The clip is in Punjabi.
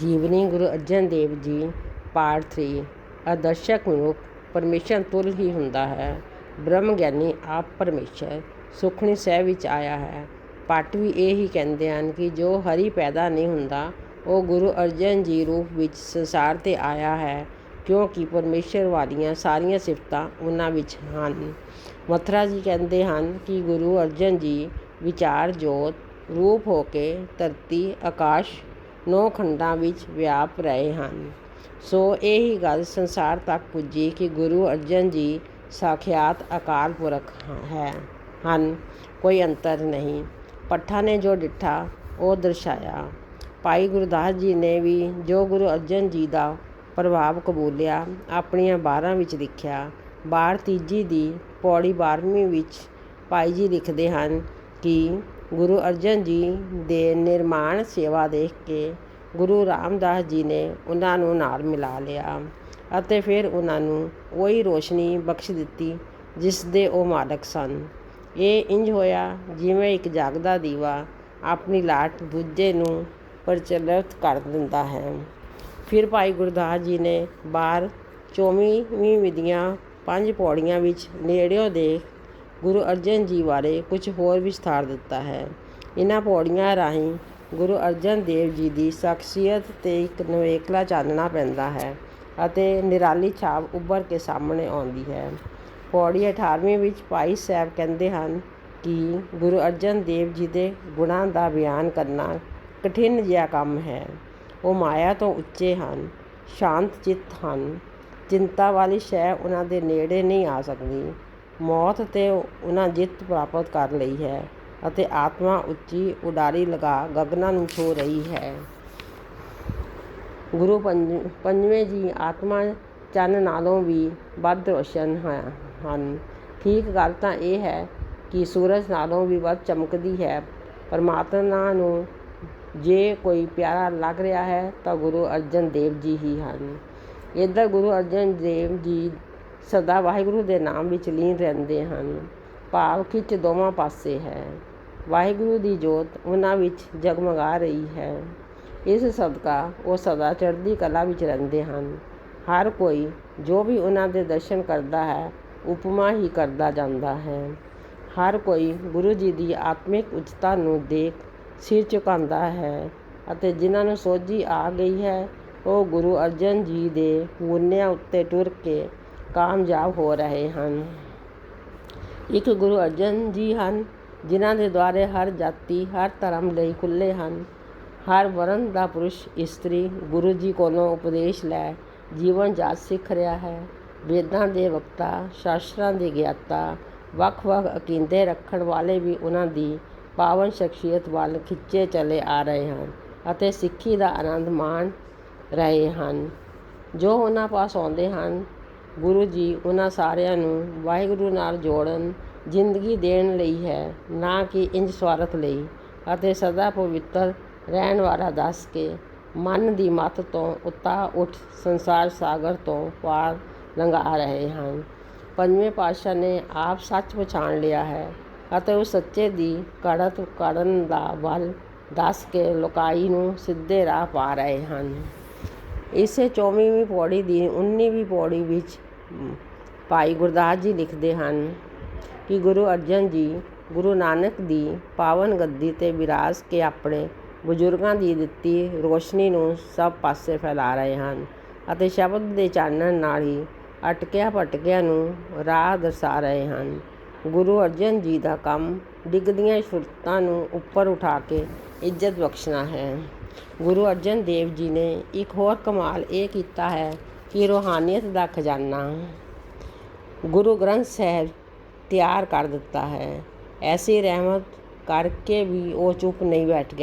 ਜੀਵਨੀ ਗੁਰੂ ਅਰਜਨ ਦੇਵ ਜੀ ਪਾਰਟ 3 ਆਦਰਸ਼ਕ ਮਨੁੱਖ ਪਰਮੇਸ਼ਰ ਤੁਲ ਹੀ ਹੁੰਦਾ ਹੈ। ਬ੍ਰਹਮ ਗਿਆਨੀ ਆਪ ਪਰਮੇਸ਼ਰ ਸੁਖਣੀ ਸਹਿ ਵਿੱਚ ਆਇਆ ਹੈ। ਪਟ ਵੀ ਇਹ ਹੀ ਕਹਿੰਦੇ ਹਨ ਕਿ ਜੋ ਹਰੀ ਪੈਦਾ ਨਹੀਂ ਹੁੰਦਾ, ਉਹ ਗੁਰੂ ਅਰਜਨ ਜੀ ਰੂਪ ਵਿੱਚ ਸੰਸਾਰ ਤੇ ਆਇਆ ਹੈ, ਕਿਉਂਕਿ ਪਰਮੇਸ਼ਰ ਵਾਲੀਆਂ ਸਾਰੀਆਂ ਸਿਫਤਾਂ ਉਹਨਾਂ ਵਿੱਚ ਹਨ। ਮਥੁਰਾ ਜੀ ਕਹਿੰਦੇ ਹਨ ਕਿ ਗੁਰੂ ਅਰਜਨ ਜੀ ਵਿਚਾਰ ਜੋਤ, ਰੂਪ ਹੋ ਕੇ ਧਰਤੀ, ਆਕਾਸ਼ ਨੌ ਖੰਡਾਂ ਵਿੱਚ ਵਿਆਪ ਰਹੇ ਹਨ। ਸੋ ਇਹ ਹੀ ਗੱਲ ਸੰਸਾਰ ਤੱਕ ਪੁੱਜੀ ਕਿ ਗੁਰੂ ਅਰਜਨ ਜੀ ਸਾਖਿਆਤ ਅਕਾਲ ਪੁਰਖ ਹੈ, ਹਨ। ਕੋਈ ਅੰਤਰ ਨਹੀਂ। ਪੱਠਾ ਨੇ ਜੋ ਡਿੱਠਾ, ਉਹ ਦਰਸਾਇਆ। ਭਾਈ ਗੁਰਦਾਸ ਜੀ ਨੇ ਵੀ ਜੋ ਗੁਰੂ ਅਰਜਨ ਜੀ ਦਾ ਪ੍ਰਭਾਵ ਕਬੂਲਿਆ, ਆਪਣੀਆਂ ਬਾਰਾਂ ਵਿੱਚ ਲਿਖਿਆ। ਬਾਰ ਤੀਜੀ ਦੀ ਪੌੜੀ 12ਵੀਂ ਵਿੱਚ ਭਾਈ ਜੀ ਲਿਖਦੇ ਹਨ ਕਿ ਗੁਰੂ ਅਰਜਨ ਜੀ ਦੇ ਨਿਰਮਾਣ ਸੇਵਾ ਦੇਖ ਕੇ ਗੁਰੂ ਰਾਮਦਾਸ ਜੀ ਨੇ ਉਹਨਾਂ ਨੂੰ ਨਾਲ ਮਿਲਾ ਲਿਆ ਅਤੇ ਫਿਰ ਉਹਨਾਂ ਨੂੰ ਉਹੀ ਰੋਸ਼ਨੀ ਬਖਸ਼ ਦਿੱਤੀ ਜਿਸ ਦੇ ਉਹ ਮਾਲਕ ਸਨ। ਇਹ ਇੰਜ ਹੋਇਆ ਜਿਵੇਂ ਇੱਕ ਜਾਗਦਾ ਦੀਵਾ ਆਪਣੀ ਲਾਟ ਦੂਜੇ ਨੂੰ ਪ੍ਰਚਲਿਤ ਕਰ ਦਿੰਦਾ ਹੈ। ਫਿਰ ਭਾਈ ਗੁਰਦਾਸ ਜੀ ਨੇ ਬਾਹਰ 24ਵੀਂ ਵਿਧੀਆਂ ਪੰਜ ਪੌੜੀਆਂ ਵਿੱਚ ਨੇੜਿਓਂ ਦੇਖ ਗੁਰੂ ਅਰਜਨ ਜੀ ਬਾਰੇ ਕੁਝ ਹੋਰ ਵਿਸਥਾਰ ਦਿੱਤਾ ਹੈ। ਇਹਨਾਂ ਪੌੜੀਆਂ ਰਾਹੀਂ ਗੁਰੂ ਅਰਜਨ ਦੇਵ ਜੀ ਦੀ ਸ਼ਖਸੀਅਤ ਤੇ ਇੱਕ ਨਵੇਕਲਾ ਚਾਨਣਾ ਪੈਂਦਾ ਹੈ ਅਤੇ ਨਿਰਾਲੀ ਛਾਪ ਉੱਭਰ ਕੇ ਸਾਹਮਣੇ ਆਉਂਦੀ ਹੈ। ਪੌੜੀ 18ਵੀਂ ਵਿੱਚ ਭਾਈ ਸਾਹਿਬ ਕਹਿੰਦੇ ਹਨ ਕਿ ਗੁਰੂ ਅਰਜਨ ਦੇਵ ਜੀ ਦੇ ਗੁਣਾਂ ਦਾ ਬਿਆਨ ਕਰਨਾ ਕਠਿਨ ਜਿਹਾ ਕੰਮ ਹੈ। ਉਹ ਮਾਇਆ ਤੋਂ ਉੱਚੇ ਹਨ, ਸ਼ਾਂਤ ਚਿੱਤ ਹਨ, ਚਿੰਤਾ ਵਾਲੀ ਸ਼ੈ ਉਹਨਾਂ ਦੇ ਨੇੜੇ ਨਹੀਂ ਆ ਸਕਦੀ। ਮੌਤ ਤੇ ਉਹਨਾਂ ਜਿੱਤ ਪ੍ਰਾਪਤ ਕਰ ਲਈ ਹੈ ਅਤੇ ਆਤਮਾ ਉੱਚੀ ਉਡਾਰੀ ਲਗਾ ਗਗਨਾਂ ਨੂੰ ਛੋ ਰਹੀ ਹੈ। ਗੁਰੂ ਪੰਜ, ਪੰਜਵੇਂ ਜੀ ਆਤਮਾ ਚੰਨ ਨਾਲੋਂ ਵੀ ਵੱਧ ਰੋਸ਼ਨ ਹੈ, ਹਨ। ਠੀਕ ਗੱਲ ਤਾਂ ਇਹ ਹੈ ਕਿ ਸੂਰਜ ਨਾਲੋਂ ਵੀ ਵੱਧ ਚਮਕਦੀ ਹੈ। ਪਰਮਾਤਮਾ ਨੂੰ ਜੇ ਕੋਈ ਪਿਆਰਾ ਲੱਗ ਰਿਹਾ ਹੈ ਤਾਂ ਗੁਰੂ ਅਰਜਨ ਦੇਵ ਜੀ ਹੀ ਹਨ। ਇੱਧਰ ਗੁਰੂ ਅਰਜਨ ਦੇਵ ਜੀ ਸਦਾ ਵਾਹਿਗੁਰੂ ਦੇ ਨਾਮ ਵਿੱਚ ਲੀਨ ਰਹਿੰਦੇ ਹਨ। ਭਾਵ ਖਿੱਚ ਦੋਵਾਂ ਪਾਸੇ ਹੈ। ਵਾਹਿਗੁਰੂ ਦੀ ਜੋਤ ਉਹਨਾਂ ਵਿੱਚ ਜਗਮਗਾ ਰਹੀ ਹੈ। ਇਸ ਸਦਕਾ ਉਹ ਸਦਾ ਚੜ੍ਹਦੀ ਕਲਾ ਵਿੱਚ ਰਹਿੰਦੇ ਹਨ। ਹਰ ਕੋਈ ਜੋ ਵੀ ਉਹਨਾਂ ਦੇ ਦਰਸ਼ਨ ਕਰਦਾ ਹੈ, ਉਪਮਾ ਹੀ ਕਰਦਾ ਜਾਂਦਾ ਹੈ। ਹਰ ਕੋਈ ਗੁਰੂ ਜੀ ਦੀ ਆਤਮਿਕ ਉਚਤਾ ਨੂੰ ਦੇਖ ਸਿਰ ਝੁਕਾਉਂਦਾ ਹੈ ਅਤੇ ਜਿਨ੍ਹਾਂ ਨੂੰ ਸੋਝੀ ਆ ਗਈ ਹੈ, ਉਹ ਗੁਰੂ ਅਰਜਨ ਜੀ ਦੇ ਮੁੰਨਿਆਂ ਉੱਤੇ ਟੁਰ ਕੇ ਕਾਮਯਾਬ ਹੋ ਰਹੇ ਹਨ। ਇੱਕ ਗੁਰੂ ਅਰਜਨ ਜੀ ਹਨ, ਜਿਨ੍ਹਾਂ ਦੇ ਦੁਆਰੇ ਹਰ ਜਾਤੀ, ਹਰ ਧਰਮ ਲਈ ਖੁੱਲ੍ਹੇ ਹਨ। ਹਰ ਵਰਨ ਦਾ ਪੁਰਸ਼ ਇਸਤਰੀ ਗੁਰੂ ਜੀ ਕੋਲੋਂ ਉਪਦੇਸ਼ ਲੈ ਜੀਵਨ ਜਾਚ ਸਿੱਖ ਰਿਹਾ ਹੈ। ਵੇਦਾਂ ਦੇ ਵਕਤਾ, ਸ਼ਾਸਤਰਾਂ ਦੇ ਗਿਆਤਾ, ਵੱਖ-ਵੱਖ ਅਕੀਂਦੇ ਰੱਖਣ ਵਾਲੇ ਵੀ ਉਹਨਾਂ ਦੀ ਪਾਵਨ ਸ਼ਖਸੀਅਤ ਵੱਲ ਖਿੱਚੇ ਚਲੇ ਆ ਰਹੇ ਹਨ ਅਤੇ ਸਿੱਖੀ ਦਾ ਆਨੰਦ ਮਾਣ ਰਹੇ ਹਨ। ਜੋ ਉਹਨਾਂ ਪਾਸ ਆਉਂਦੇ ਹਨ ਗੁਰੂ ਜੀ ਉਹਨਾਂ ਸਾਰਿਆਂ ਨੂੰ ਵਾਹਿਗੁਰੂ ਨਾਲ ਜੋੜਨ, ਜ਼ਿੰਦਗੀ ਦੇਣ ਲਈ ਹੈ, ਨਾ ਕਿ ਇੰਜ ਸਵਾਰਥ ਲਈ, ਅਤੇ ਸਦਾ ਪਵਿੱਤਰ ਰਹਿਣ ਵਾਲਾ ਦੱਸ ਕੇ ਮਨ ਦੀ ਮੱਤ ਤੋਂ ਉਤਾ ਉੱਠ ਸੰਸਾਰ ਸਾਗਰ ਤੋਂ ਪਾਰ ਲੰਘਾ ਰਹੇ ਹਨ। ਪੰਜਵੇਂ ਪਾਤਸ਼ਾਹ ਨੇ ਆਪ ਸੱਚ ਪਛਾਣ ਲਿਆ ਹੈ ਅਤੇ ਉਹ ਸੱਚੇ ਦੀ ਕੜਤ ਕਰਨ ਦਾ ਬਲ ਦੱਸ ਕੇ ਲੋਕਾਈ ਨੂੰ ਸਿੱਧੇ ਰਾਹ ਪਾ ਰਹੇ ਹਨ। ਇਸੇ 24ਵੀਂ ਪੌੜੀ ਦੀ 19ਵੀਂ ਪੌੜੀ ਵਿੱਚ ਭਾਈ ਗੁਰਦਾਸ ਜੀ ਲਿਖਦੇ ਹਨ ਕਿ ਗੁਰੂ ਅਰਜਨ ਜੀ, ਗੁਰੂ ਨਾਨਕ ਦੀ ਪਾਵਨ ਗੱਦੀ ਤੇ ਵਿਰਾਜ ਕੇ ਆਪਣੇ ਬਜ਼ੁਰਗਾਂ ਦੀ ਦਿੱਤੀ ਰੋਸ਼ਨੀ ਨੂੰ ਸਭ ਪਾਸੇ ਫੈਲਾ ਰਹੇ ਹਨ ਅਤੇ ਸ਼ਬਦ ਦੇ ਚਾਨਣ ਨਾਲ ਹੀ ਅਟਕਿਆ ਭਟਕਿਆਂ ਨੂੰ ਰਾਹ ਦਰਸਾ ਰਹੇ ਹਨ। ਗੁਰੂ ਅਰਜਨ ਜੀ ਦਾ ਕੰਮ ਡਿੱਗਦੀਆਂ ਸੁਰਤਾਂ ਨੂੰ ਉੱਪਰ ਉਠਾ ਕੇ ਇੱਜ਼ਤ ਬਖਸ਼ਣਾ ਹੈ। ਗੁਰੂ ਅਰਜਨ ਦੇਵ ਜੀ ਨੇ ਇੱਕ ਹੋਰ ਕਮਾਲ ਇਹ ਕੀਤਾ ਹੈ ਕਿ ਰੂਹਾਨੀਅਤ ਦਾ ਖਜ਼ਾਨਾ ਗੁਰੂ ਗ੍ਰੰਥ ਸਾਹਿਬ ਤਿਆਰ ਕਰ ਦਿੱਤਾ ਹੈ। ਐਸੀ ਰਹਿਮਤ ਕਰਕੇ ਵੀ ਉਹ ਚੁੱਪ ਨਹੀਂ ਬੈਠ ਗਿਆ।